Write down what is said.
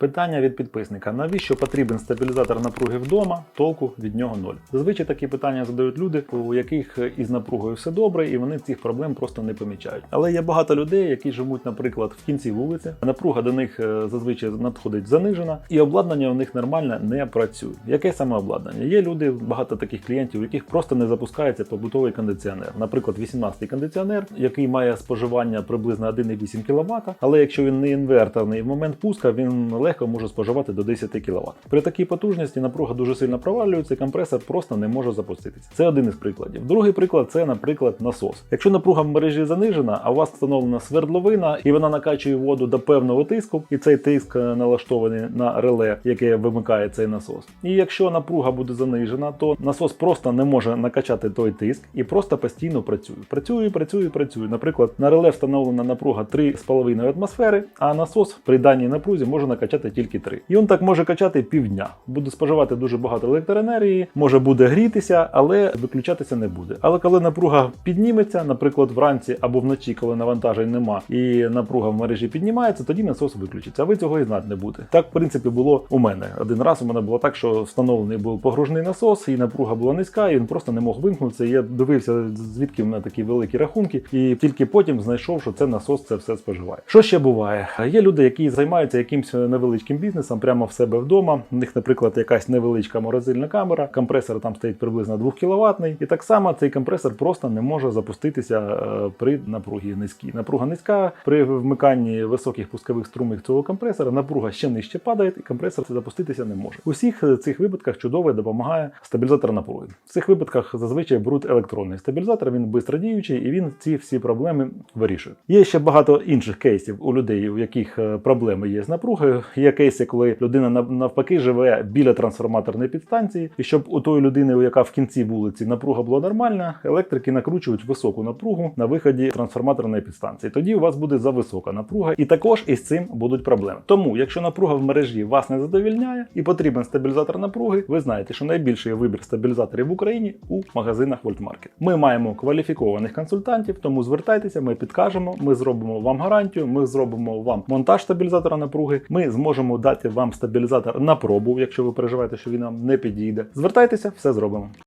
Питання від підписника: навіщо потрібен стабілізатор напруги вдома? Толку від нього ноль. Зазвичай такі питання задають люди, у яких із напругою все добре, і вони цих проблем просто не помічають. Але є багато людей, які живуть, наприклад, в кінці вулиці. Напруга до них е, зазвичай надходить занижена, і обладнання у них нормально не працює. Яке саме обладнання? Є люди, багато таких клієнтів, у яких просто не запускається побутовий кондиціонер. Наприклад, 18-й кондиціонер, який має споживання приблизно 1,8 кВт, але якщо він не інверторний, в момент пуска він легко може споживати до 10 кВт. При такій потужності напруга дуже сильно провалюється, і компресор просто не може запуститися. Це один із прикладів. Другий приклад це, наприклад, насос. Якщо напруга в мережі занижена, а у вас встановлена свердловина, і вона накачує воду до певного тиску, і цей тиск е, налаштований на реле, яке вимикає цей насос. І якщо напруга буде занижена, то насос просто не може накачати той тиск і просто постійно працює. Працює, працює, працює. Наприклад, на реле встановлена напруга 3,5 атмосфери, а насос при даній напрузі може накачати тільки 3. І він так може качати півдня. Буде споживати дуже багато електроенергії, може буде грітися, але виключатися не буде. Але коли напруга підніметься, наприклад, вранці або вночі, коли навантажень нема, і напруга в мережі піднімається, тоді насос виключиться. А ви цього і знати не будете. Так, в принципі, було у мене. Один раз у мене було так, що встановлений був погружний насос, і напруга була низька, і він просто не мог вимкнутися. Я дивився, звідки в мене такі великі рахунки, і тільки потім знайшов, що це насос це все споживає. Що ще буває? Є люди, які займаються якимось невеличким бізнесом прямо в себе вдома. У них, наприклад, якась невеличка морозильна камера, компресор там стоїть приблизно 2 кВт, і так само цей компресор просто не може запуститися е, при напругі низькій. Напруга низька при вмиканні високих пускових струмів цього компресора. Напруга ще нижче падає, і компресор запуститися не може. У всіх цих випадках чудово допомагає стабілізатор напруги. В цих випадках зазвичай беруть електронний стабілізатор. Він бистrodіючий і він ці всі проблеми вирішує. Є ще багато інших кейсів у людей, у яких е, проблеми є з напругою. Є кейси, коли людина навпаки живе біля трансформаторної підстанції, і щоб у тої людини, яка в кінці вулиці напруга була нормальна, електрики накручують високу напругу на виході трансформаторної підстанції. Тоді у вас буде зависока напруга, і також із цим будуть проблеми. Тому, якщо напруга в мережі вас не задовільняє і потрібен стабілізатор напруги, ви знаєте, що найбільший вибір стабілізаторів в Україні у магазинах Вольтмаркет. Ми маємо кваліфікованих консультантів, тому звертайтеся, ми підкажемо, ми зробимо вам гарантію, ми зробимо вам монтаж стабілізатора напруги. Ми зможемо дати вам стабілізатор на пробу, якщо ви переживаєте, що він нам не підійде. Звертайтеся, все зробимо.